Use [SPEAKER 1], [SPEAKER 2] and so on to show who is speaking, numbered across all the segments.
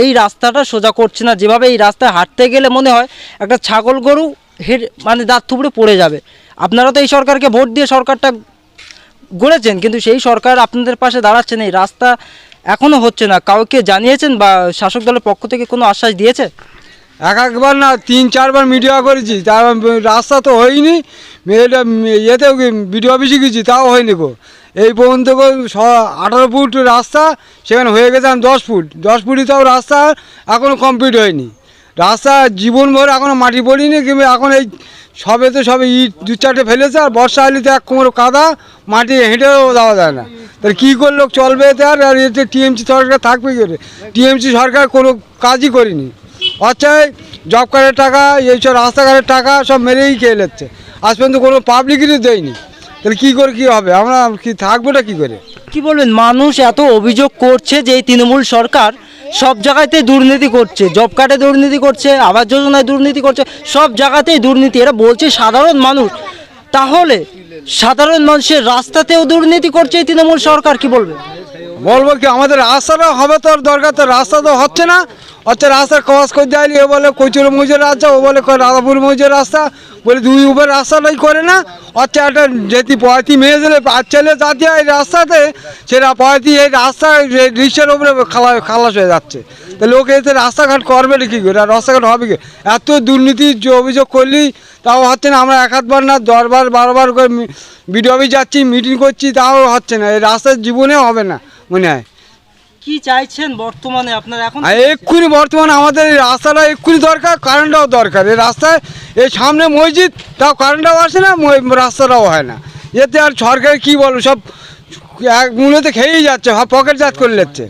[SPEAKER 1] এই রাস্তাটা সোজা করছে না। যেভাবে এই রাস্তায় হাঁটতে গেলে মনে হয় একটা ছাগল গরু হেড মানে দাঁত থুবড়ে পড়ে যাবে। আপনারা তো এই সরকারকে ভোট দিয়ে সরকারটা গড়েছেন, কিন্তু সেই সরকার আপনাদের পাশে দাঁড়াচ্ছে না। এই রাস্তা এখনও হচ্ছে না। কাউকে জানিয়েছেন বা শাসক দলের পক্ষ থেকে কোনো আশ্বাস দিয়েছে?
[SPEAKER 2] এক একবার না, তিন চারবার মিডিয়া করেছি। তার রাস্তা তো হয়নি। ইয়েতে বিডিও অফিসে গেছি, তাও হয়নি গো। এই পর্যন্ত আঠারো ফুট রাস্তা, সেখানে হয়ে গেছে আমি দশ ফুট। দশ ফুটই তাও রাস্তা এখনও কমপ্লিট হয়নি। রাস্তা জীবন ভর এখনও মাটি পড়িনি কিংবা এখন এই সবে তো সবে ইট দু চারটে ফেলেছে, আর বর্ষা হলে তো এক কোমর কাদা, মাটি হেঁটেও যাওয়া যায় না। তাহলে কী করে লোক চলবে এতে আর আর এতে টিএমসি সরকার থাকবে কি করে? টিএমসি সরকার কোনো কাজই করেনি। আচ্ছা জব কার্ডের টাকা, এইসব রাস্তাঘাটের টাকা সব মেরেই খেয়ে নিচ্ছে। আজ পর্যন্ত কোনো পাবলিকেরই দেয়নি। তাহলে কী করে কী হবে? আমরা কি থাকবোটা কী করে?
[SPEAKER 1] কি বলবেন? মানুষ এত অভিযোগ করছে যে এই তৃণমূল সরকার সব জায়গাতেই দুর্নীতি করছে। জব কার্ডে দুর্নীতি করছে আবাস যোজনায় দুর্নীতি করছে সব জায়গাতেই দুর্নীতি। এরা বলছে সাধারণ মানুষ। তাহলে সাধারণ মানুষের রাস্তাতেও দুর্নীতি করছে এই তৃণমূল সরকার কি বলবে
[SPEAKER 2] বলব কি আমাদের রাস্তাটা হবে তো আর দরকার তো রাস্তা তো হচ্ছে না। হচ্ছে রাস্তার ক্রস করে দেয়নি ও বলে কচুর মজুর রাস্তা ও বলে রাধাপুর মজুর রাস্তা বলে, দুই উপর রাস্তাটাই করে না? হচ্ছে একটা যেটি পয়তি মেয়ে ছেলে আর ছেলে জাতীয় এই রাস্তাতে, সেটা পয়তি এই রাস্তা রিক্সার উপরে খালা, খালাস হয়ে যাচ্ছে। তাহলে লোকে এতে রাস্তাঘাট করবে কী করে? আর রাস্তাঘাট হবে কি? এত দুর্নীতির যে অভিযোগ করলি, তাও হচ্ছে না, আমরা এক হাতবার না, দশবার, বারবার করে বিডিও অফিস যাচ্ছি, মিটিং করছি, তাও হচ্ছে না। এই রাস্তার জীবনেও হবে না, মনে হয়।
[SPEAKER 1] কি চাইছেন বর্তমানে আপনারা এখন?
[SPEAKER 2] এক্ষুনি বর্তমানে আমাদের এই রাস্তাটা এক্ষুনি দরকার কারেন্টটাও দরকার। এই রাস্তায় এই সামনে মসজিদ তাও কারেন্টটাও আসে না রাস্তাটাও হয় না। এতে আর সরকার কি বলব সব এক মূল্যতে খেয়েই যাচ্ছে সব পকেট জাত করে নিচ্ছে।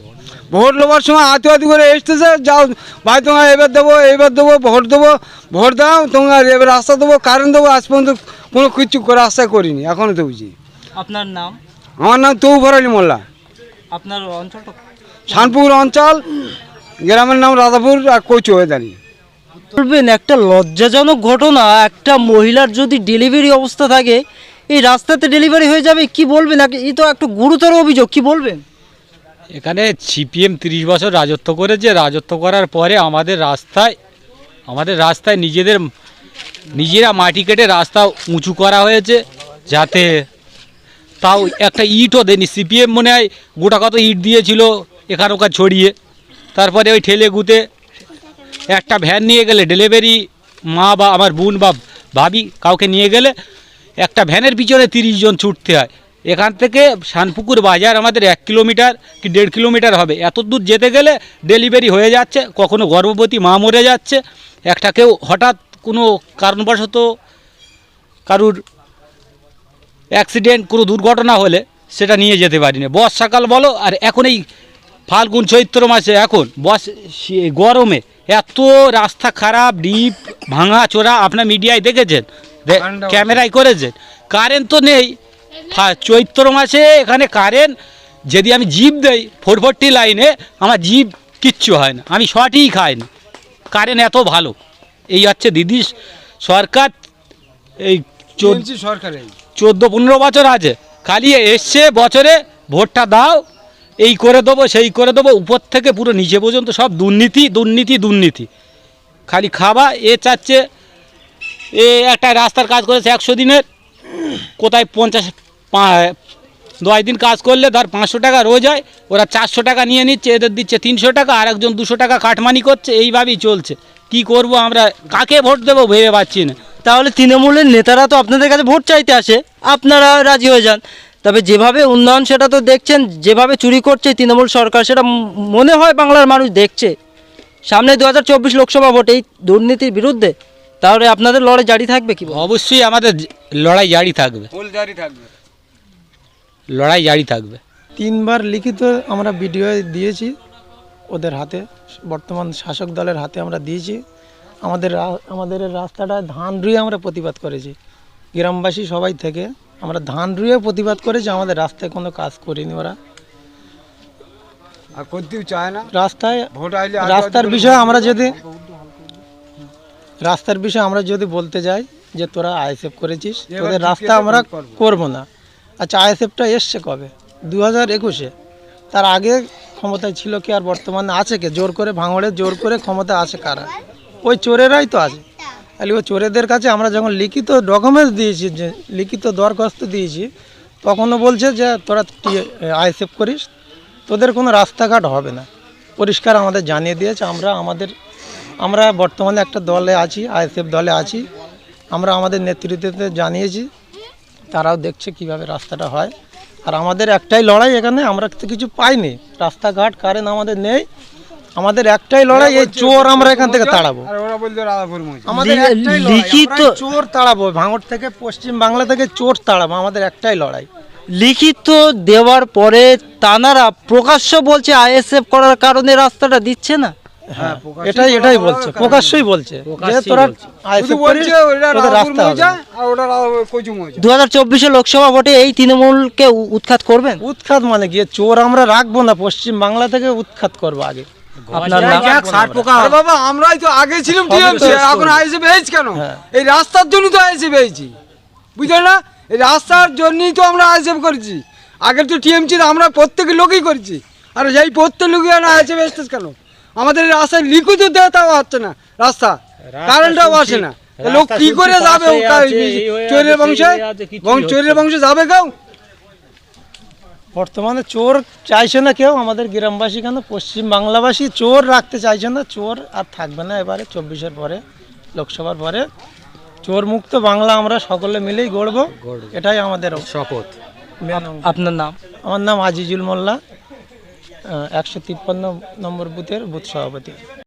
[SPEAKER 2] ভোট নেবার সময় আতি আতি করে এসতেছে যাও ভাই তোমার এবার দেবো এবার দেবো ভোট দেবো ভোট দাও তোমার এবার রাস্তা দেবো কারেন্ট দেবো আজ পর্যন্ত কোনো কিছু রাস্তা করিনি এখনও তো বুঝি
[SPEAKER 1] আপনার নাম?
[SPEAKER 2] আমার নাম তবু ভরালি মোল্লা।
[SPEAKER 1] আপনার অঞ্চলটা
[SPEAKER 2] শানপুর অঞ্চল গ্রামের নাম রাধাপুর আর কচু হয়ে দাঁড়িয়ে
[SPEAKER 1] বলবেন একটা লজ্জাজনক ঘটনা একটা মহিলার যদি ডেলিভারি অবস্থা থাকে এই রাস্তাতে ডেলিভারি হয়ে যাবে কি বলবেন? এই তো একটা গুরুতর অভিযোগ কি বলবেন?
[SPEAKER 3] এখানে সিপিএম তিরিশ বছর রাজত্ব করেছে। রাজত্ব করার পরে আমাদের রাস্তায় আমাদের রাস্তায় নিজেদের নিজেরা মাটি কেটে রাস্তা উঁচু করা হয়েছে যাতে তাও একটা ইটও দেয়নি। সিপিএম মনে হয় গোটা কত ইট দিয়েছিল এখান ওখান ছড়িয়ে। তারপরে ওই ঠেলে গুতে একটা ভ্যান নিয়ে গেলে ডেলিভারি মা বা আমার বোন বা ভাবি কাউকে নিয়ে গেলে একটা ভ্যানের পিছনে তিরিশ জন ছুটতে হয়। এখান থেকে শানপুকুর বাজার আমাদের এক কিলোমিটার কি দেড় কিলোমিটার হবে। এত দূর যেতে গেলে ডেলিভারি হয়ে যাচ্ছে, কখনো গর্ভবতী মা মরে যাচ্ছে। একটা কেউ হঠাৎ কোনো কারণবশত কারুর অ্যাক্সিডেন্ট, কোনো দুর্ঘটনা হলে সেটা নিয়ে যেতে পারি না বর্ষাকাল বলো, আর এখন এই ফাল্গুন চৈত্র মাসে এখন বস সে- গরমে এত রাস্তা খারাপ ডিপ ভাঙা চোরা আপনার মিডিয়ায় দেখেছেন? ক্যামেরায় করেছেন। কারেন্ট তো নেই। চৈত্র মাসে এখানে কারেন্ট যদি আমি জিপ দেই ফোর ফোরটি লাইনে আমার জিপ কিচ্ছু হয় না। আমি শর্টই খাই না। কারেন্ট এত ভালো। এই হচ্ছে দিদি সরকার এই চোদ্দ
[SPEAKER 2] সরকারের।
[SPEAKER 3] চোদ্দ পনেরো বছর আছে। খালি এসছে বছরে ভোটটা দাও। এই করে দেবো, সেই করে দেবো, উপর থেকে পুরো নিচে পর্যন্ত সব দুর্নীতি দুর্নীতি দুর্নীতি। খালি খাবা, এ চাচ্ছে, এ একটা রাস্তার কাজ করেছে একশো দিনের, কোথায় পঞ্চাশ দশ দিন কাজ করলে ধর পাঁচশো টাকা রোজ হয়, ওরা চারশো টাকা নিয়ে নিচ্ছে, এদের দিচ্ছে তিনশো টাকা, আর একজন দুশো টাকা কাটমানি করছে, এইভাবেই চলছে। কি করব আমরা, কাকে ভোট দেবো ভেবে পাচ্ছি না।
[SPEAKER 1] তাহলে তৃণমূলের নেতারা তো আপনাদের কাছে ভোট চাইতে আসে, আপনারা রাজি হয়ে যান। তবে যেভাবে উন্নয়ন সেটা তো দেখছেন যেভাবে চুরি করছে তৃণমূল সরকার সেটা মনে হয় বাংলার মানুষ দেখছে। সামনে দু হাজার চব্বিশ লোকসভা ভোট এই দুর্নীতির বিরুদ্ধে। তাহলে আপনাদের লড়াই জারি থাকবে কি
[SPEAKER 3] অবশ্যই আমাদের লড়াই জারি থাকবে।
[SPEAKER 2] ফুল জারি থাকবে।
[SPEAKER 3] লড়াই জারি থাকবে।
[SPEAKER 4] তিনবার লিখিত আমরা ভিডিও দিয়েছি ওদের হাতে বর্তমান শাসক দলের হাতে আমরা দিয়েছি। আমাদের রা- আমাদের রাস্তাটা ধান রুয়ে আমরা প্রতিবাদ করেছি। গ্রামবাসী সবাই থেকে। আমরা ধান রুয়ে প্রতিবাদ করেছি আমাদের রাস্তায় কোনো কাজ করিনি ওরা।
[SPEAKER 2] আর করতেও চায় না।
[SPEAKER 4] রাস্তায় রাস্তার বিষয়ে আমরা যদি রাস্তার বিষয়ে আমরা যদি বলতে যাই যে তোরা আইএসএফ করেছিস তোদের রাস্তা আমরা
[SPEAKER 2] করব।
[SPEAKER 4] করব না। আচ্ছা আইএসএফটা এসছে কবে? দু হাজার একুশে। তার আগে ক্ষমতায় ছিল কি আর বর্তমানে আছে কে? জোর করে ভাঙড়ে জোর করে ক্ষমতা আছে কারা? ওই চোরেরাই তো আছে। তাহলে চোরেদের কাছে আমরা যখন লিখিত ডকুমেন্টস দিয়েছি যে, লিখিত দরখাস্ত দিয়েছি তখনও বলছে যে, তোরা আইসেফ করিস? তোদের কোনো রাস্তাঘাট হবে না। পরিষ্কার আমাদের জানিয়ে দিয়েছে, আমরা আমাদের, আমরা বর্তমানে একটা দলে আছি, আইএসএফ দলে আছি। আমরা আমাদের নেতৃত্বে জানিয়েছি, তারাও দেখছে কীভাবে রাস্তাটা হয়। আর আমাদের একটাই লড়াই এখানে, আমরা তো কিছু পাইনি। রাস্তাঘাট, কারেন্ট আমাদের নেই। আমাদের একটাই লড়াই, এই চোর আমরা এখান থেকে তাড়াবো।
[SPEAKER 2] আর ওরা রাধাপুর মৌজা
[SPEAKER 4] আমাদের একটাই লড়াই,
[SPEAKER 1] লিখিত-
[SPEAKER 4] আমরা চোর তাড়াবো ভাঙড় থেকে পশ্চিম বাংলা থেকে চোর তাড়াবো আমাদের একটাই লড়াই।
[SPEAKER 1] লিখিত দেওয়ার পরে তানারা প্রকাশ্য বলছে আইএসএফ করার কারণে রাস্তাটা দিচ্ছে না?
[SPEAKER 4] হ্যাঁ এটাই এটাই বলছে প্রকাশ্যই বলছে।
[SPEAKER 1] দু হাজার চব্বিশে লোকসভা ভোটে এই তৃণমূলকে উৎখাত করবেন?
[SPEAKER 4] উৎখাত মানে গিয়ে চোর আমরা রাখব না পশ্চিম বাংলা থেকে উৎখাত করব আগে।
[SPEAKER 1] আপনার
[SPEAKER 2] বাবা আমরাই তো আগে ছিলাম টিএমসি এখন আইসে পেয়েছি কেন?
[SPEAKER 4] হ্যাঁ।
[SPEAKER 2] এই রাস্তার জন্য তো আইসে পেয়েছি। বুঝলে না? এই রাস্তার জন্যই তো আমরা আইসেফ করেছি। আগে তো আমরা প্রত্যেক লোকই করেছি। আর এই প্রত্যেক লোকই কেন? আমাদের এই রাস্তায় লিখিত দেওয়া তাও হচ্ছে না রাস্তা। কারেন্টটাও আসে না। লোক কি করে যাবে চোরের বংশে? চোরের বংশে যাবে কেউ?
[SPEAKER 4] বর্তমানে চোর চাইছে না কেউ আমাদের গ্রামবাসী কেন? পশ্চিম বাংলাবাসী চোর রাখতে চাইছে না। চোর আর থাকবে না এবারে চব্বিশের পরে লোকসভার পরে। চোর মুক্ত বাংলা আমরা সকলে মিলেই গড়ব। এটাই আমাদের
[SPEAKER 3] শপথ।
[SPEAKER 1] আপনার নাম?
[SPEAKER 4] আমার নাম আজিজুল মোল্লা একশো তিপ্পান্ন নম্বর বুথের বুথ সভাপতি।